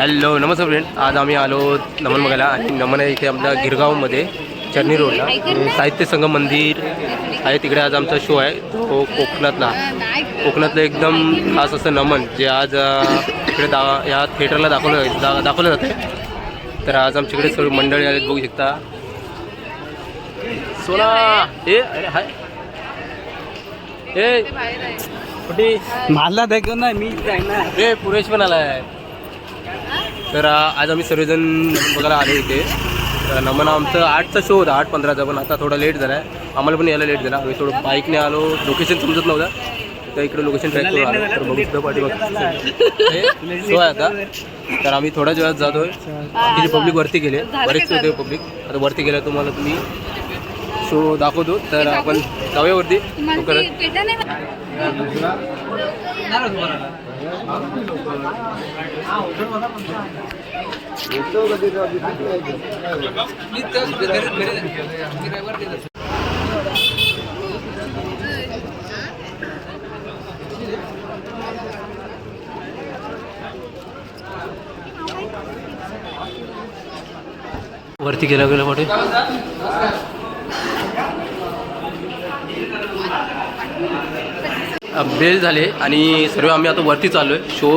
Hello नमस्कार friend आज आम्ही आलो नमन बघायला आणि नमन आहे इथे आपल्या गिरगावमध्ये चर्नी रोडला. साहित्य संगम मंदिर आहे. तिकडे आज आमचा शो आहे. तो कोकणातला. कोकणातलं एकदम खास असं नमन जे आज इकडे दा या थिएटरला दाखवलं दा दाखवलं जाते तर आज आमच्याकडे सर्व मंडळी आलेत बघू शकता. सोना ए अरे हाय. ए कुठे? मला दाखव ना मी ए पुरेश पण आला आहे तर आज आम्ही सर्वजण नमन बघायला आलो इथे. तर नमन आमचं आठचा शो होता आठ पंधराचा पण आता थोडा लेट झाला आहे आम्हाला पण यायला लेट झाला. आम्ही थोडं बाईकने आलो. लोकेशन समजत नव्हतं. तर इकडे लोकेशन ट्रॅक करून आलो. तर बघू सुद्धा पाठी शो आहे आता. तर आम्ही थोड्याच वेळात जातोय. तिथे पब्लिक वरती गेले. बरेच होते पब्लिक आता वरती गेलं तुम्हाला तुम्ही शो दाखवतो. तर आपण जाऊया वरती. लवकरच. वरती गेला गेला पाठी बेल झाले आणि सर्व आम्ही आता वरती चाललो आहे शो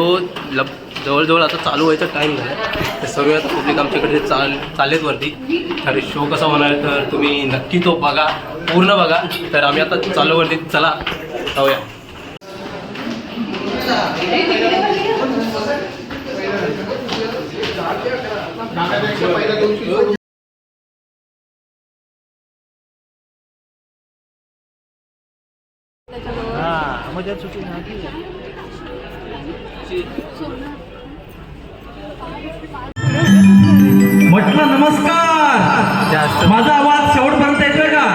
लप जवळजवळ आता चालू व्हायचा टाईम झाला. तर सर्व आता पब्लिक आमच्याकडे चाल चाललेत वरती. तर शो कसा होणार आहे तर तुम्ही नक्की तो बघा. पूर्ण बघा. तर आम्ही आता चालू वरती. चला जाऊया. म्हटलं नमस्कार. माझा आवाज शेवटपर्यंत येतोय का?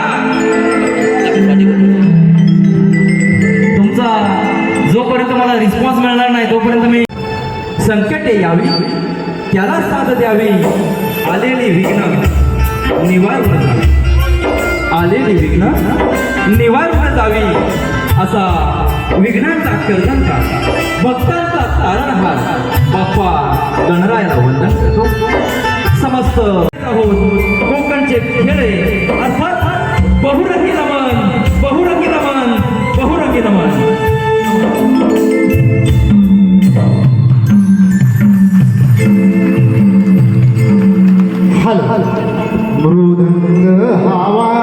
तुमचा जोपर्यंत मला रिस्पॉन्स मिळणार नाही तोपर्यंत मी संकटे यावी त्याला साथ द्यावी. आलेली विघ्न निवारून जावी. आलेली विघ्न निवारून जावी. असा विघ्नांचा कर्जंका भक्तांचा तारणहार बाप्पा गणरायाला वंदन करतो. समस्त कोकणचे खेळे अर्थात बहुरंगी नमन बहुरंगी नमन बहुरंगी नमन. मृदंग हवा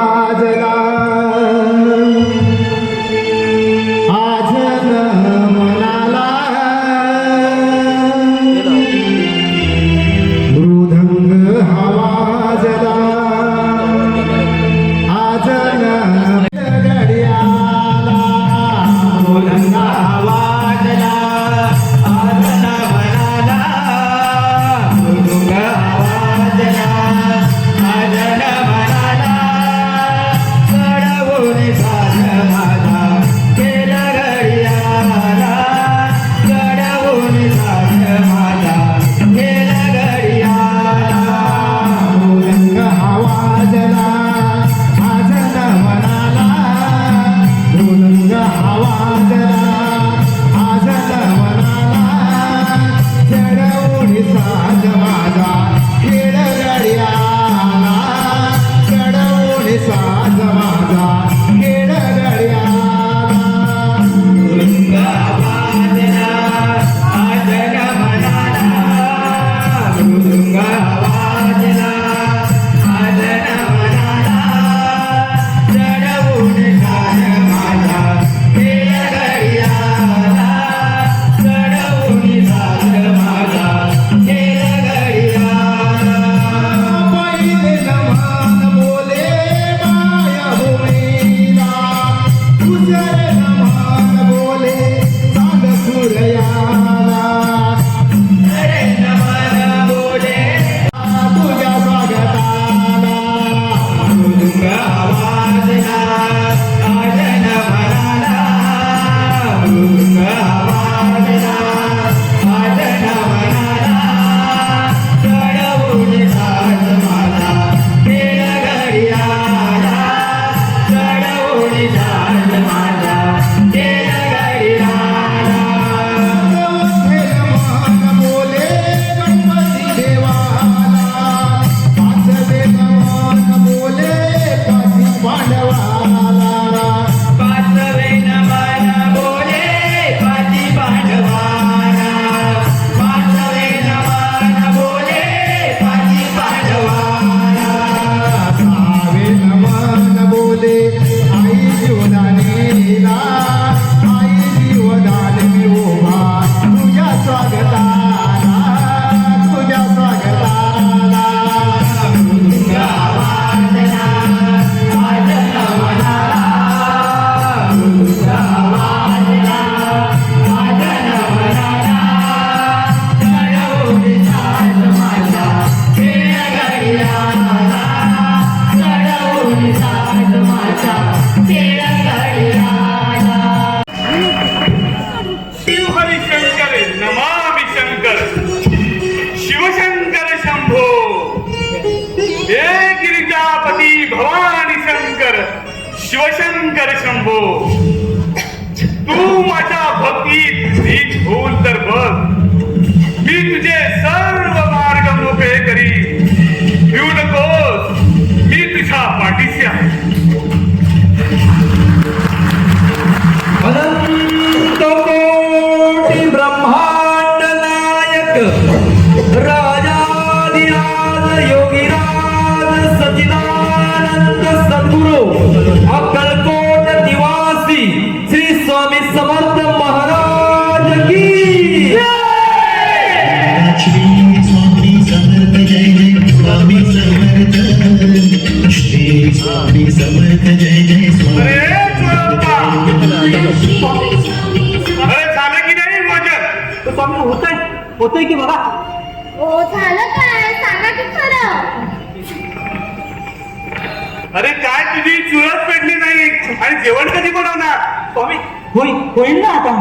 होईल ना आता?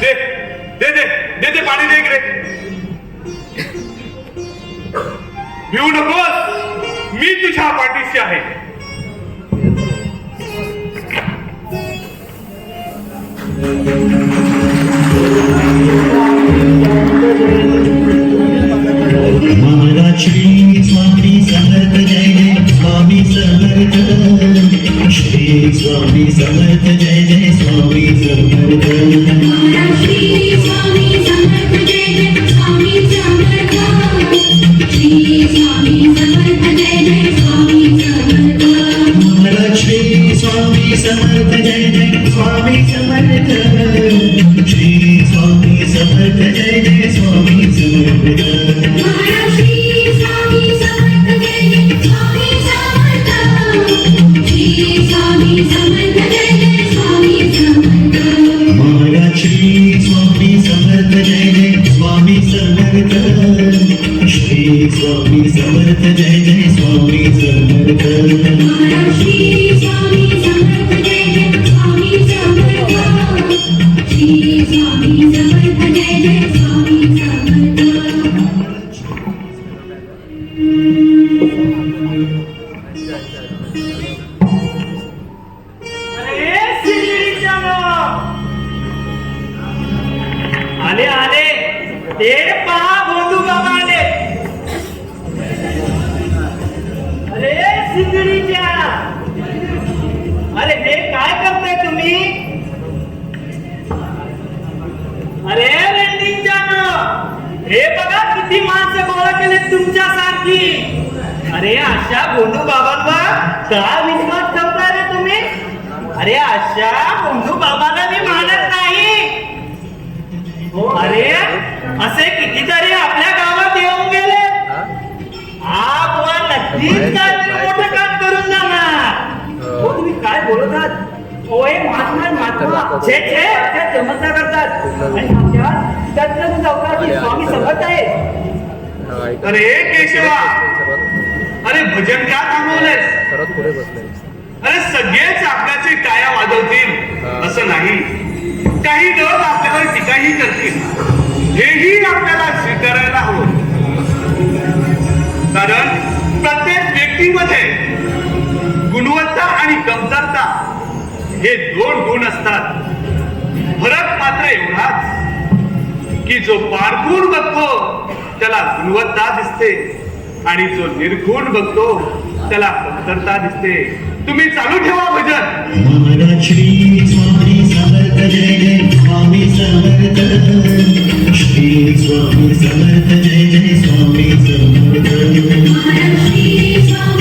दे दे दे दे दे पाणी दे इकडे. भिऊ नकोस. मी तुझ्या पाठीशी आहे. श्री स्वामी समर्थ जय जय स्वामी समर्थ. श्री स्वामी समर्थ जय जय. स्वामी समर्थ अरे अशा गोंडू बाबांवर काय विश्वास ठेवता रे तुम्ही. अरे अशा गोंडू बाबांना मी मानत नाही. अरे असे कितीतरी आपल्या गावात येऊन गेले. नक्कीच काहीतरी मोठं काम करून जाणार. हो. तुम्ही काय बोलत आहात? होय महात्मा महात्मा. छे छे त्या चमत्कार करतात. आणि आमच्या त्यातलं स्वामी आहे अरे केशवा. भजन का थांबवलंयस? सर्वात पुढे अरे सगळेच आपल्याचे टाया वाजवतील असं नाही. काही लोक आपल्यावर टीकाही करतील. हेही आपल्याला स्वीकारायला हवं. कारण प्रत्येक व्यक्तीमध्ये गुणवत्ता आणि कमतरता हे दोन गुण असतात. फरक मात्र एवढाच की जो पारखून बघतो त्याला गुणवत्ता दिसते. आणि जो निर्गुण बघतो त्याला कमतरता दिसते. तुम्ही चालू ठेवा भजन. श्री स्वामी समर्थ जय जय स्वामी समर्थ श्री स्वामी समर्थ जय जय स्वामी समर्थ महाराज श्री स्वामी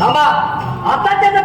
थांबा. आता त्याचा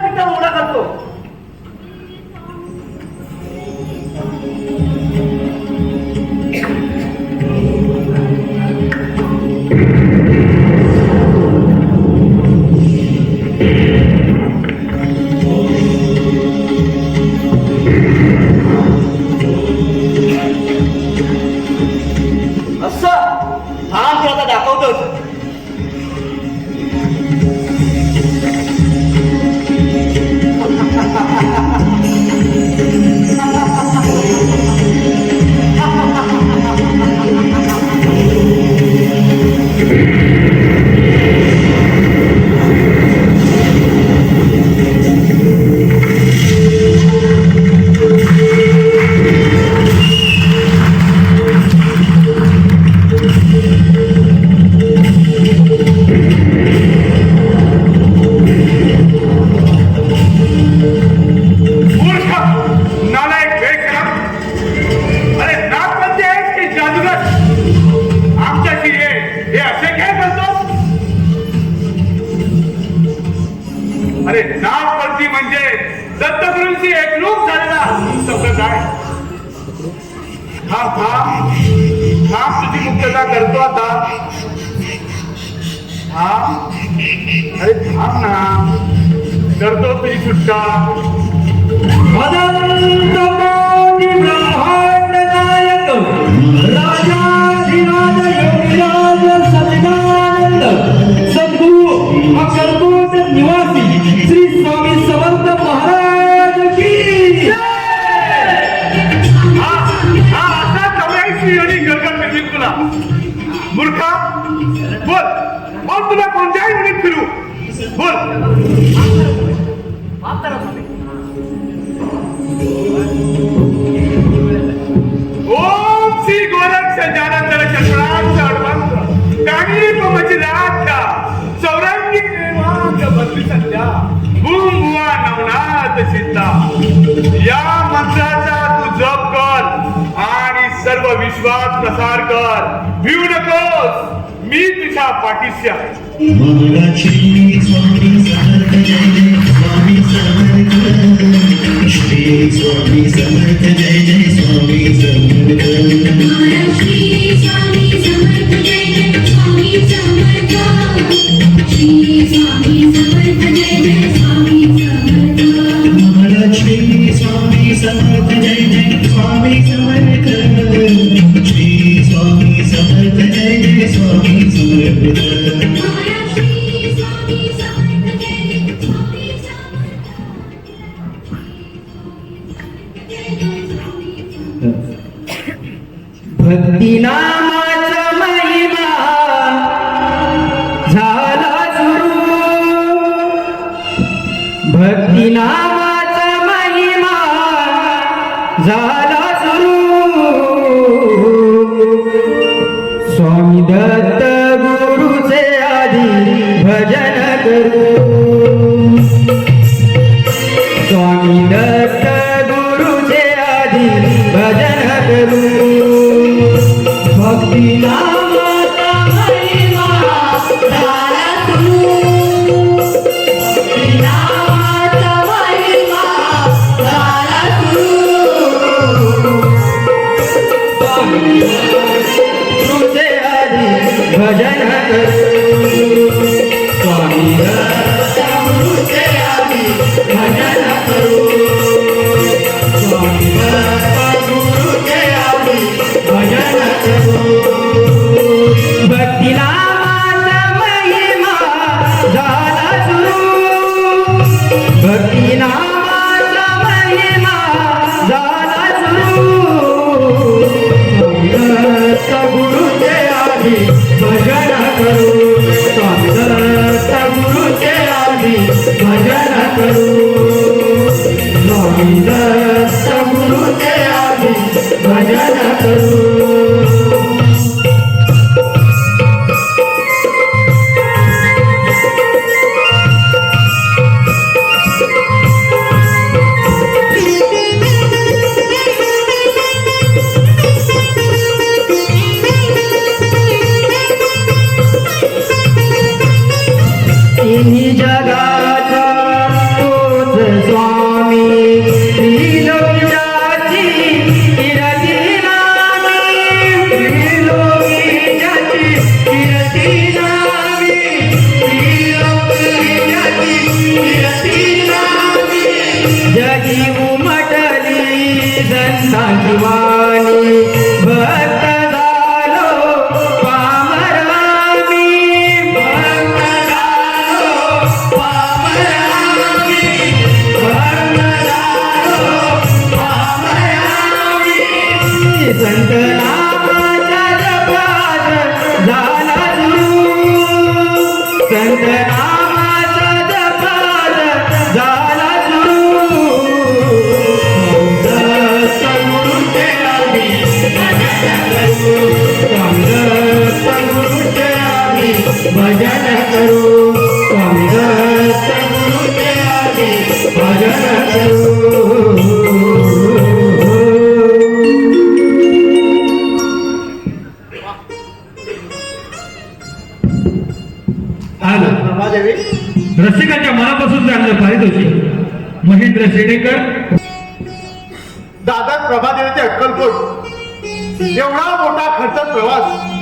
प्रसाद प्रसार कर भिवू नकोस मी तुझ्या पाठीशी आहे स्वामी समर्थ जय जय झाला सुरू स्वामी दत्त गुरुचे आधी भजन करू. एवढा मोठा खर्च प्रवास.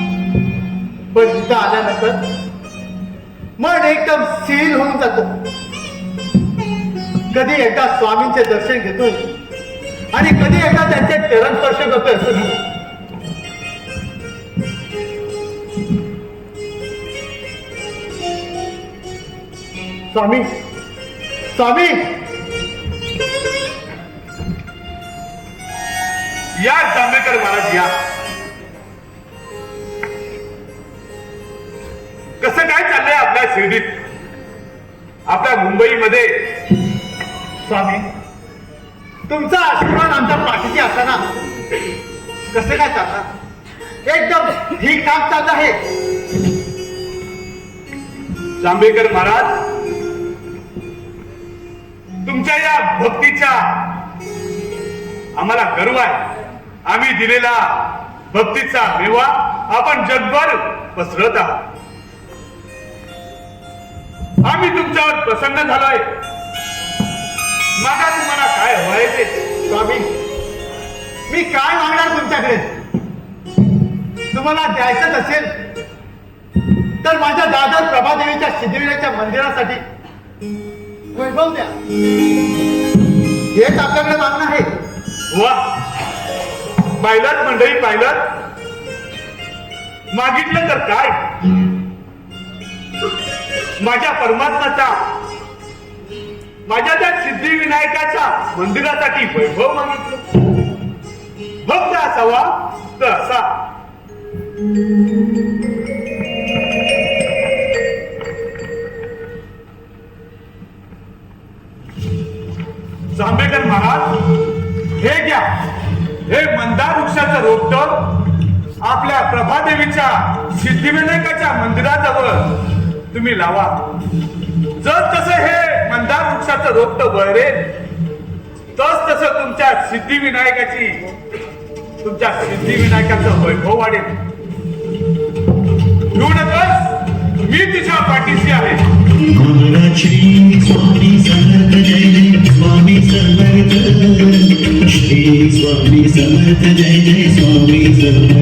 पण इथं आल्यानंतर मन एकदम सील होऊन जात. कधी एकदा स्वामींचे दर्शन घेतोय आणि कधी एकदा त्यांचे चरण स्पर्श करतोय. असं स्वामी स्वामी! या जांभेकर महाराज या. कसं काय चाललंय आपल्या शिर्डीत? आपल्या मुंबईमध्ये? स्वामी तुमचा आशीर्वाद आमच्या पाठीशी असताना कसं काय चालणार एकदम ठीक ठाक चालत आहे. जांभेकर महाराज तुमच्या या भक्तीच्या आम्हाला गर्व आहे. आम्ही दिलेला भक्तीचा मेवा आपण जगभर पसरत आहात. आम्ही तुमच्यावर प्रसन्न झालोय. मागा तुम्हाला काय हवंय ते स्वामी? मी काय मागणार तुमच्याकडे? तुम्हाला द्यायचंच असेल तर माझ्या दादर प्रभादेवीच्या सिद्धिविनायकच्या मंदिरासाठी वैभव द्या. हेच आपल्याकडे मागणं आहे. वा! पाहिलात मंडळी पाहिलात? मागितलं तर काय? माझ्या परमात्माचा माझ्या त्या सिद्धिविनायकाच्या मंदिरासाठी वैभव मागितलं. भक्त असावा तर असा. जांभेकर महाराज हे घ्या. हे मंदार वृक्षाचं रोपट आपल्या प्रभादेवीच्या सिद्धिविनायकाच्या मंदिराजवळ तुम्ही लावा. जर तसं हे मंदार वृक्षाचं रोपट वळरेल तस तसं तुमच्या सिद्धिविनायकाची तुमच्या सिद्धिविनायकाचं वैभव वाढेल. घेऊ मी तुझ्या पाठीशी आहे. स्वामी समर्थ जय जय स्वामी